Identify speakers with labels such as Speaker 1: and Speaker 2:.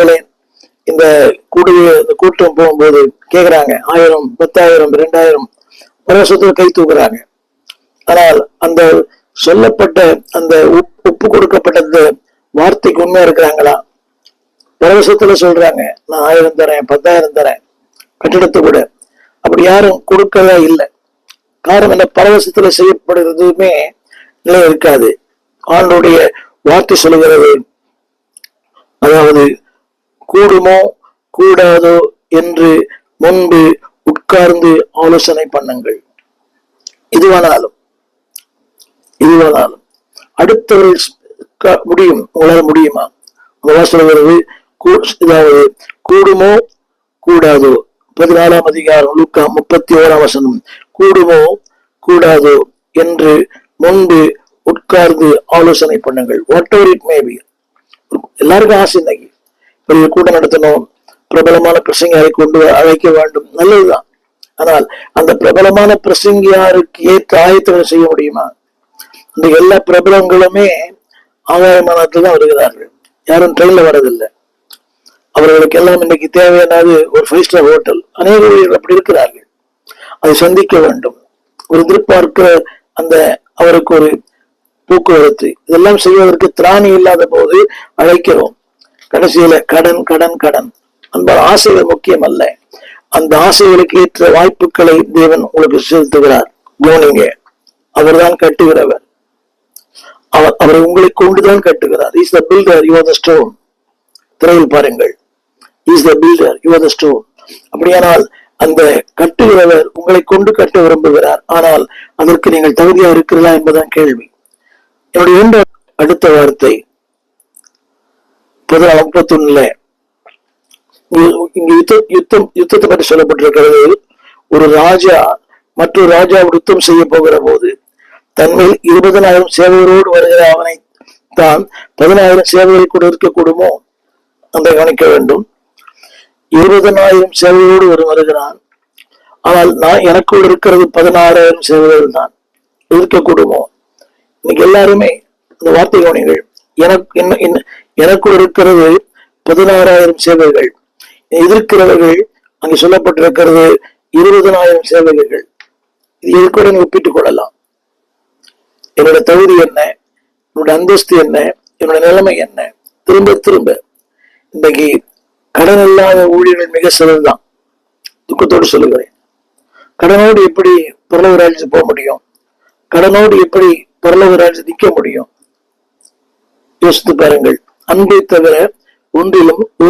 Speaker 1: போல இந்த கூடு இந்த கூட்டம் போகும்போது கேட்குறாங்க ஆயிரம் பத்தாயிரம் ரெண்டாயிரம் பரவசத்தில் கை தூக்குறாங்க. ஆனால் அந்த சொல்லப்பட்ட அந்த உப்- ஒப்பு கொடுக்கப்பட்ட அந்த வார்த்தைக்கு உண்மையா இருக்கிறாங்களா? பரவசத்துல சொல்றாங்க நான் ஆயிரம் தரேன் பத்தாயிரம் தரேன் கட்டிடத்தை கூட அப்படி யாரும் கொடுக்கவே இல்லை. காரணம் என்ன? பரவசத்துல செய்யப்படுறதுமே நிலை இருக்காது ஆண்டுடைய வார்த்தை சொல்லுகிறது அதாவது கூடுமோ? கூடாதோ என்று முன்பு உட்கார்ந்து ஆலோசனை பண்ணுங்கள். இதுவானாலும் இதுவானாலும் அடுத்தவர்கள் முடியும் உங்களால் முடியுமா? உங்களால் சொல்கிறது கூ- இதாவது கூடுமோ? கூடாதோ? பதினாலாம் அதிகாரம் லூக்கா முப்பத்தி ஓராம் வசனம். கூடுமோ? கூடாதோ? என்று முன்பு உட்கார்ந்து ஆலோசனை பண்ணுங்கள். வாட் எவர் இட் மேபி எல்லாருக்கும் ஆசை இன்னைக்கு. பெரிய கூட்டம் நடத்தணும். பிரபலமான பிரசங்கியாரை கொண்டு அழைக்க வேண்டும். நல்லதுதான். ஆனால் அந்த பிரபலமான பிரசங்கியாருக்கு ஏற்ற ஆயத்தங்களை செய்ய முடியுமா? இந்த எல்லா பிரபலங்களுமே ஆகாயமானத்தில் தான் வருகிறார்கள். யாரும் ட்ரெயினில் வரதில்லை. அவர்களுக்கு எல்லாம் இன்னைக்கு தேவையானது ஒரு ஃபைவ் ஸ்டார் ஹோட்டல் அநேக அப்படி இருக்கிறார்கள். அதை சந்திக்க வேண்டும். ஒரு எதிர்பார்க்கிற அந்த அவருக்கு ஒரு போக்குவரத்து. இதெல்லாம் செய்வதற்கு திராணி இல்லாத போது அழைக்கிறோம். கடைசியில கடன் கடன் கடன். அந்த ஆசைகள் முக்கியம் அல்ல அந்த ஆசைகளுக்கு ஏற்ற வாய்ப்புகளை தேவன் உங்களுக்கு செலுத்துகிறார். கவனிங்க அவர்தான் கட்டுகிறவர். அவர் அவரை உங்களை கொண்டுதான் கட்டுகிறார். Is the builder you the stone திரையில் பாருங்கள். Is the builder you the stone அப்படியானால் அந்த கட்டுகிறவர் உங்களை கொண்டு கட்ட விரும்புகிறார். ஆனால் அதற்கு நீங்கள் தகுதியா இருக்கிறதா என்பதுதான் கேள்வி. என்னுடைய இரண்டு அடுத்த வார்த்தை பதினாலு முப்பத்தொன்னுல இங்க யுத்தம் யுத்தம் யுத்தத்தை பற்றி சொல்லப்பட்டிருக்கிறது. ஒரு ராஜா மற்றொரு ராஜா யுத்தம் செய்ய போகிற போது தன்மேல் இருபதனாயிரம் சேவகரோடு வருகிற அவனை தான் பதினாயிரம் சேவைகள் கூட இருக்கக்கூடுமோ அந்த கவனிக்க வேண்டும். இருபதனாயிரம் சேவகரோடு ஒரு வருகிறான். ஆனால் நான் எனக்குள் இருக்கிறது பதினாறாயிரம் சேவகர்கள் தான். இருக்கக்கூடுமோ? இன்னைக்கு எல்லாருமே இந்த வார்த்தை கவனிங்கள் எனக்கு எனக்கு எனக்குள் இருக்கிறது பதினாறாயிரம் சேவைகள். எதிர்க்கிறவர்கள் அங்கு சொல்லப்பட்டிருக்கிறது இருபதனாயிரம் சேவைகள். இது இதுக்கூட கூட நீ ஒப்பிட்டுக் கொள்ளலாம்? என்னோட தகுதி என்ன? என்னோட அந்தஸ்து என்ன? என்னோட நிலைமை என்ன? திரும்ப திரும்ப. இன்றைக்கு கடன் இல்லாத ஊழியர்கள் மிக சிலர்தான் துக்கத்தோடு சொல்லுகிறேன். கடனோடு எப்படி பரலோக போக முடியும்? கடனோடு எப்படி பரலோக ராஜ்யத்துக்கு நிற்க முடியும்? யோசித்து பாருங்கள். அன்பை தவிர ஒன்றிலும்